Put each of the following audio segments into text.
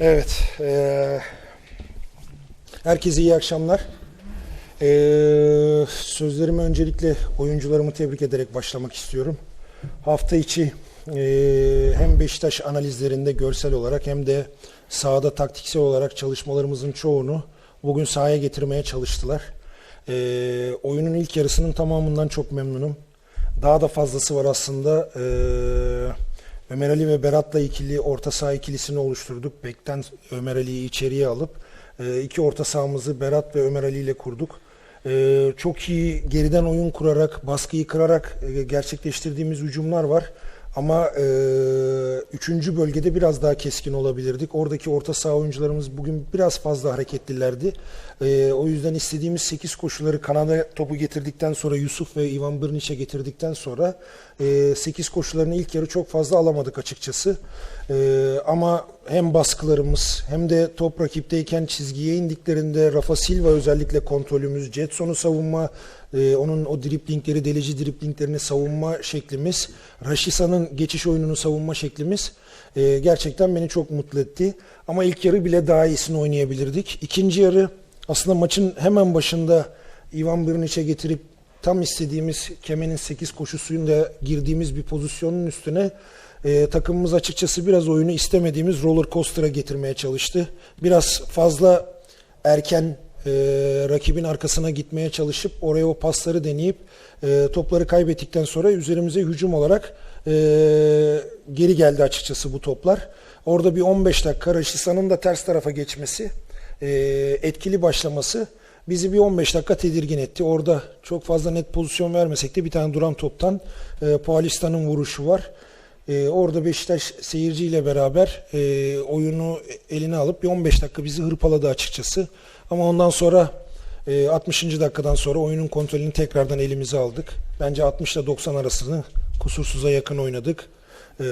Evet. eee herkese iyi akşamlar. Eee sözlerimi öncelikle oyuncularımı tebrik ederek başlamak istiyorum. Hafta içi eee, hem Beşiktaş analizlerinde görsel olarak hem de sahada taktiksel olarak çalışmalarımızın çoğunu bugün sahaya getirmeye çalıştılar. Eee, oyunun ilk yarısının tamamından çok memnunum. Daha da fazlası var aslında. Eee Ömer Ali ve Berat'la ikili orta saha ikilisini oluşturduk. Bek'ten Ömer Ali'yi içeriye alıp e, iki orta sahamızı Berat ve Ömer Ali ile kurduk. E, çok iyi geriden oyun kurarak, baskıyı kırarak e, gerçekleştirdiğimiz hücumlar var. Ama e, üçüncü bölgede biraz daha keskin olabilirdik. Oradaki orta saha oyuncularımız bugün biraz fazla hareketlilerdi. E, o yüzden istediğimiz 8 koşuları kanada topu getirdikten sonra Yusuf ve Ivan Brniç'e getirdikten sonra 8 koşularını ilk yarı çok fazla alamadık açıkçası. E, ama hem baskılarımız hem de top rakipteyken çizgiye indiklerinde Rafa Silva özellikle kontrolümüz, Jetson'u savunma, e, onun o driplingleri, delici driplinglerini savunma şeklimiz, Raşisa'nın geçiş oyununu savunma şeklimiz e, gerçekten beni çok mutlu etti. Ama ilk yarı bile daha iyisini oynayabilirdik. İkinci yarı aslında maçın hemen başında Ivan Brnić'e getirip tam istediğimiz Kemen'in 8 koşusuyla girdiğimiz bir pozisyonun üstüne e, takımımız açıkçası biraz oyunu istemediğimiz roller coaster'a getirmeye çalıştı. Biraz fazla erken e, rakibin arkasına gitmeye çalışıp oraya o pasları deneyip e, topları kaybettikten sonra üzerimize hücum olarak e, geri geldi açıkçası bu toplar. Orada bir 15 dakika Raşisa'nın da ters tarafa geçmesi, e, etkili başlaması bizi bir 15 dakika tedirgin etti. Orada çok fazla net pozisyon vermesek de bir tane duran toptan e, Paulista'nın vuruşu var. E, orada Beşiktaş seyirciyle beraber e, oyunu eline alıp bir 15 dakika bizi hırpaladı açıkçası. Ama ondan sonra e, 60. dakikadan sonra oyunun kontrolünü tekrardan elimize aldık. Bence 60 ile 90 arasını kusursuza yakın oynadık. E,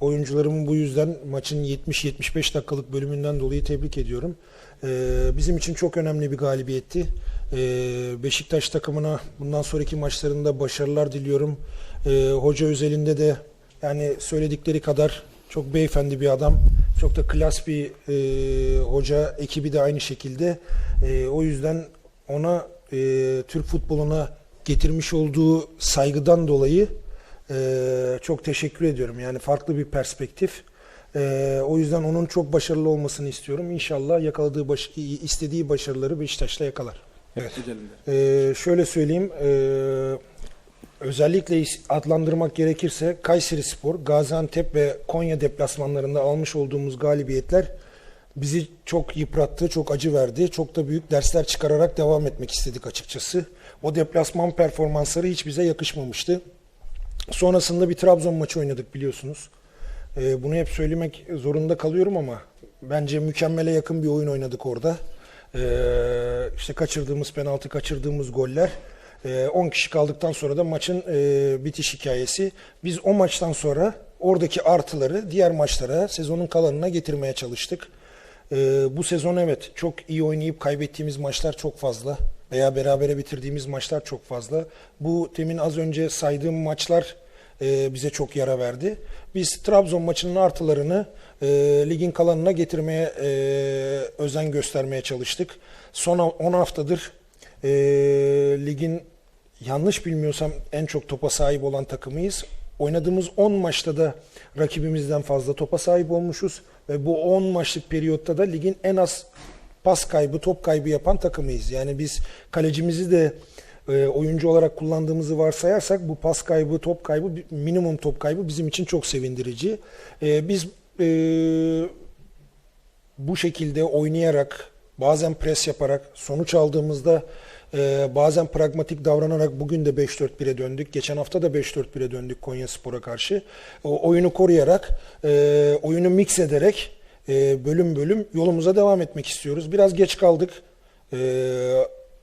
oyuncularımın bu yüzden maçın 70-75 dakikalık bölümünden dolayı tebrik ediyorum. E, bizim için çok önemli bir galibiyetti. E, Beşiktaş takımına bundan sonraki maçlarında başarılar diliyorum. E, hoca özelinde de yani söyledikleri kadar çok beyefendi bir adam. Çok da klas bir e, hoca. Ekibi de aynı şekilde. E, o yüzden ona e, Türk futboluna getirmiş olduğu saygıdan dolayı e, çok teşekkür ediyorum. Yani farklı bir perspektif. E, o yüzden onun çok başarılı olmasını istiyorum. İnşallah yakaladığı baş, istediği başarıları Beşiktaş'la yakalar. Evet. E, şöyle söyleyeyim. Özellikle adlandırmak gerekirse Kayseri Spor, Gaziantep ve Konya deplasmanlarında almış olduğumuz galibiyetler bizi çok yıprattı, çok acı verdi. Çok da büyük dersler çıkararak devam etmek istedik açıkçası. O deplasman performansları hiç bize yakışmamıştı. Sonrasında bir Trabzon maçı oynadık biliyorsunuz. Ee, bunu hep söylemek zorunda kalıyorum ama bence mükemmele yakın bir oyun oynadık orada. Ee, işte kaçırdığımız penaltı, kaçırdığımız goller. 10 kişi kaldıktan sonra da maçın e, bitiş hikayesi. Biz o maçtan sonra oradaki artıları diğer maçlara, sezonun kalanına getirmeye çalıştık. E, bu sezon evet çok iyi oynayıp kaybettiğimiz maçlar çok fazla veya berabere bitirdiğimiz maçlar çok fazla. Bu temin az önce saydığım maçlar e, bize çok yara verdi. Biz Trabzon maçının artılarını e, ligin kalanına getirmeye e, özen göstermeye çalıştık. Son 10 haftadır e, ligin yanlış bilmiyorsam en çok topa sahip olan takımıyız. Oynadığımız 10 maçta da rakibimizden fazla topa sahip olmuşuz ve bu 10 maçlık periyotta da ligin en az pas kaybı, top kaybı yapan takımıyız. Yani biz kalecimizi de e, oyuncu olarak kullandığımızı varsayarsak bu pas kaybı, top kaybı, minimum top kaybı bizim için çok sevindirici. E, biz e, bu şekilde oynayarak, bazen pres yaparak, sonuç aldığımızda ee, bazen pragmatik davranarak bugün de 5-4-1'e döndük. Geçen hafta da 5-4-1'e döndük Konya Spor'a karşı. O, oyunu koruyarak, e, oyunu mix ederek e, bölüm bölüm yolumuza devam etmek istiyoruz. Biraz geç kaldık. E,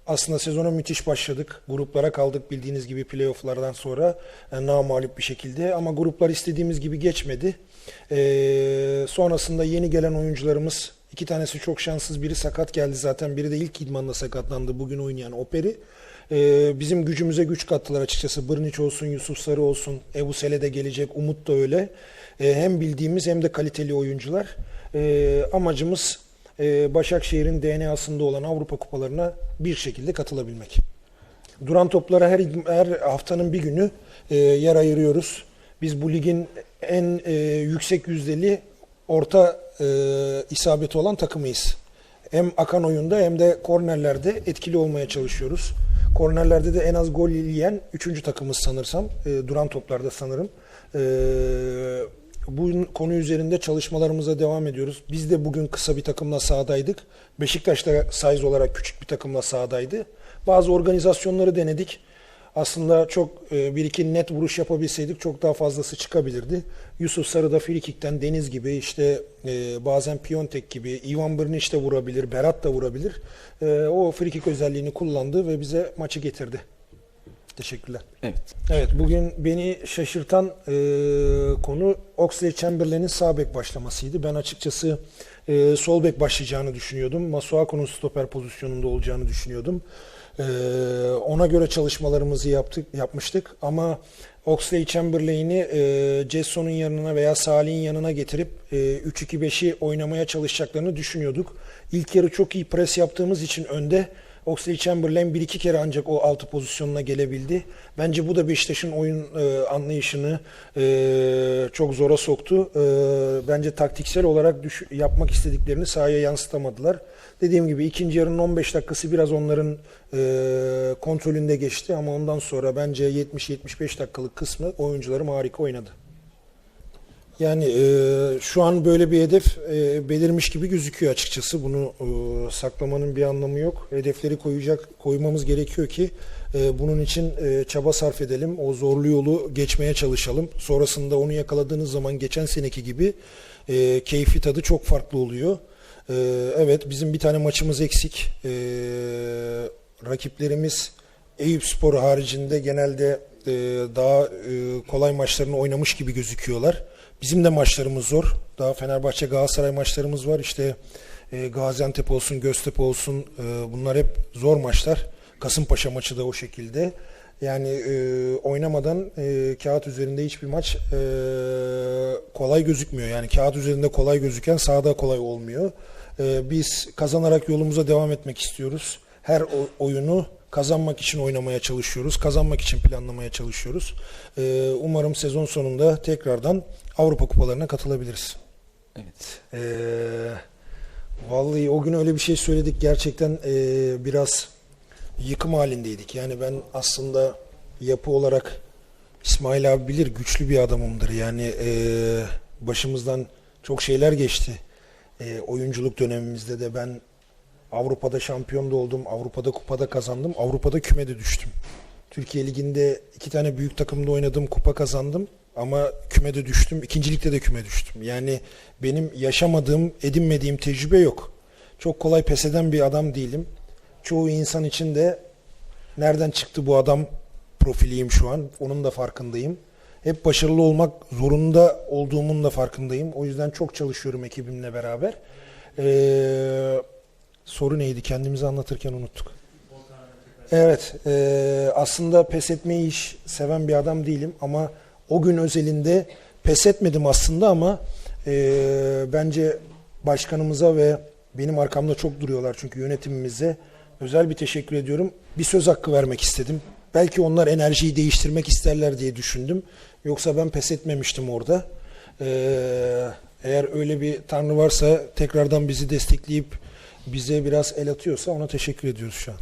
aslında sezona müthiş başladık. Gruplara kaldık bildiğiniz gibi playofflardan sonra yani namalip bir şekilde. Ama gruplar istediğimiz gibi geçmedi. E, sonrasında yeni gelen oyuncularımız İki tanesi çok şanssız. Biri sakat geldi zaten. Biri de ilk idmanda sakatlandı. Bugün oynayan Operi. Ee, bizim gücümüze güç kattılar açıkçası. Brniç olsun, Yusuf Sarı olsun, Ebu Sele de gelecek, Umut da öyle. Ee, hem bildiğimiz hem de kaliteli oyuncular. Ee, amacımız e, Başakşehir'in DNA'sında olan Avrupa kupalarına bir şekilde katılabilmek. Duran toplara her, her haftanın bir günü e, yer ayırıyoruz. Biz bu ligin en e, yüksek yüzdeli orta e, isabeti olan takımıyız. Hem akan oyunda hem de kornerlerde etkili olmaya çalışıyoruz. Kornerlerde de en az gol yiyen üçüncü takımız sanırsam. E, duran toplarda sanırım. E, bu konu üzerinde çalışmalarımıza devam ediyoruz. Biz de bugün kısa bir takımla sahadaydık. Beşiktaş da size olarak küçük bir takımla sahadaydı. Bazı organizasyonları denedik. Aslında çok e, bir iki net vuruş yapabilseydik çok daha fazlası çıkabilirdi. Yusuf Sarı da Frikik'ten Deniz gibi işte e, bazen Piontek gibi Ivan Brnic de vurabilir, Berat da vurabilir. E, o frikik özelliğini kullandı ve bize maçı getirdi. Teşekkürler. Evet. Evet bugün beni şaşırtan e, konu Oxley Chamberlain'in sağ bek başlamasıydı. Ben açıkçası e, sol bek başlayacağını düşünüyordum. Masuaku'nun stoper pozisyonunda olacağını düşünüyordum. E, ona göre çalışmalarımızı yaptık yapmıştık ama Oxley Chamberlain'i e, yanına veya Salih'in yanına getirip e, 3-2-5'i oynamaya çalışacaklarını düşünüyorduk. İlk yarı çok iyi pres yaptığımız için önde Oxley Chamberlain bir iki kere ancak o altı pozisyonuna gelebildi. Bence bu da Beşiktaş'ın oyun e, anlayışını e, çok zora soktu. E, bence taktiksel olarak düş- yapmak istediklerini sahaya yansıtamadılar. Dediğim gibi ikinci yarının 15 dakikası biraz onların e, kontrolünde geçti ama ondan sonra bence 70-75 dakikalık kısmı oyuncularım harika oynadı. Yani e, şu an böyle bir hedef e, belirmiş gibi gözüküyor açıkçası. Bunu e, saklamanın bir anlamı yok. Hedefleri koyacak koymamız gerekiyor ki e, bunun için e, çaba sarf edelim. O zorlu yolu geçmeye çalışalım. Sonrasında onu yakaladığınız zaman geçen seneki gibi e, keyfi tadı çok farklı oluyor. E, evet bizim bir tane maçımız eksik. E, rakiplerimiz Eyüp Spor haricinde genelde e, daha e, kolay maçlarını oynamış gibi gözüküyorlar. Bizim de maçlarımız zor. Daha Fenerbahçe Galatasaray maçlarımız var. İşte e, Gaziantep olsun, Göztepe olsun e, bunlar hep zor maçlar. Kasımpaşa maçı da o şekilde. Yani e, oynamadan e, kağıt üzerinde hiçbir maç e, kolay gözükmüyor. Yani kağıt üzerinde kolay gözüken sahada kolay olmuyor. E, biz kazanarak yolumuza devam etmek istiyoruz. Her oyunu kazanmak için oynamaya çalışıyoruz. Kazanmak için planlamaya çalışıyoruz. E, umarım sezon sonunda tekrardan Avrupa kupalarına katılabiliriz. Evet. Ee, vallahi o gün öyle bir şey söyledik gerçekten ee, biraz yıkım halindeydik. Yani ben aslında yapı olarak İsmail abi bilir güçlü bir adamımdır. Yani ee, başımızdan çok şeyler geçti. Ee, oyunculuk dönemimizde de ben Avrupa'da şampiyon da oldum. Avrupa'da kupada kazandım. Avrupa'da kümede düştüm. Türkiye Ligi'nde iki tane büyük takımda oynadım. Kupa kazandım. Ama kümede düştüm. İkincilikte de küme düştüm. Yani benim yaşamadığım, edinmediğim tecrübe yok. Çok kolay pes eden bir adam değilim. Çoğu insan için de nereden çıktı bu adam profiliyim şu an. Onun da farkındayım. Hep başarılı olmak zorunda olduğumun da farkındayım. O yüzden çok çalışıyorum ekibimle beraber. Ee, soru neydi? Kendimizi anlatırken unuttuk. Evet, e, aslında pes etmeyi hiç seven bir adam değilim ama o gün özelinde pes etmedim aslında ama e, bence başkanımıza ve benim arkamda çok duruyorlar çünkü yönetimimize özel bir teşekkür ediyorum. Bir söz hakkı vermek istedim. Belki onlar enerjiyi değiştirmek isterler diye düşündüm. Yoksa ben pes etmemiştim orada. E, eğer öyle bir tanrı varsa tekrardan bizi destekleyip bize biraz el atıyorsa ona teşekkür ediyoruz şu an.